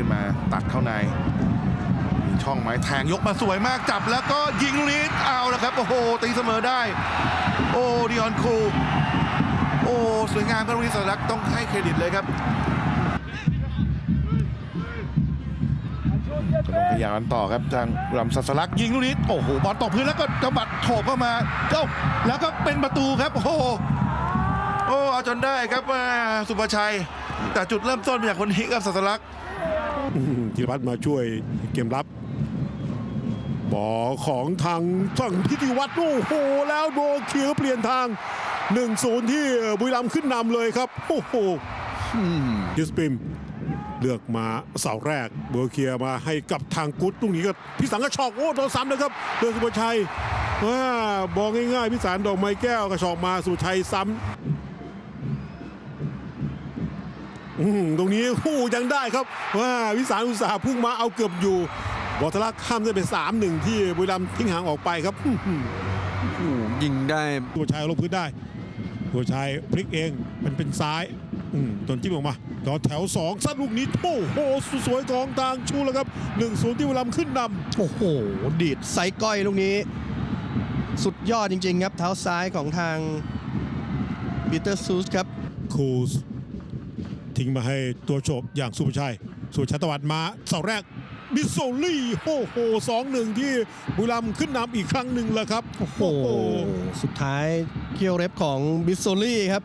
ขึ้นมาตัดเข้าใน มีช่องไม้แทงยกมาสวยมากจับ แล้วก็ยิงลูกนี้เอาแล้วครับ โอ้โห ตีเสมอได้ โอ้ดิออนคูโอ้สวยงามครับลูกนี้สัญลักต้องให้เครดิตเลยครับพยายามกันต่อครับทางรำสัสลักยิงลูกนี้โอ้โหบอลตกพื้นแล้วก็กระบัดโถบเข้ามาเจ้าแล้วก็เป็นประตูครับ โอ้โหโอ้เอาจนได้ครับสุภชัย แต่จุดเริ่มต้นมาจากคนนี้ครับสัสลัก ษณ์อืมจิรพัฒน์มาช่วยเกมรับบอลของทางฝั่งพิธีวัตรโอ้โห แล้วโดนเคลียร์เปลี่ยนทาง 1-0 ที่บุรีรัมย์ขึ้นนำเลยครับ โอ้โหดิสปิมเลือกมาเสาแรกเบอร์เคลียร์มาให้กับทางกุ๊ดตรงนี้ก็พิสารก็ชอกโอ้โดนซ้ำเลยครับเดินสุภชัยว่าบอกง่ายๆพิสารดอกไม้แก้วกระชอกมาสุชัยซ้ำ อืม ตรงนี้คู่ยังได้ครับว่าวิสารอุตสาห์พุ่งมาเอาเกือบอยู่บอทลักข้ามได้เป็นสามหนึ่งที่บุรีรัมย์ทิ้งห่างออกไปครับอื้อหือโอ้โหยิงได้ตัวชายลงพื้นได้ ตัวชายพลิกเองมันเป็นซ้ายอืมตนจิ้มออกมาต่อแถวสองซัดลูกนี้โอ้โหสวยๆกองทางชูแล้วครับ1นศูนย์ที่บุรีรัมย์ขึ้นนโอ้โห ดีดไซก้อยลูกนี้ สุดยอดจริง ๆ ครับ เท้าซ้ายของทางปีเตอร์ซูสครับำคูส ทิ้งมาให้ตัวโฉบอย่างสุภชัย สุชัตวัดมาเสาแรกบิโซลี่โอ้โหสองหนึ่งที่บุรีรัมย์ขึ้นนำอีกครั้งหนึ่งแล้วครับ โอ้โห สุดท้ายเคียวเร็บของบิโซลี่ครับ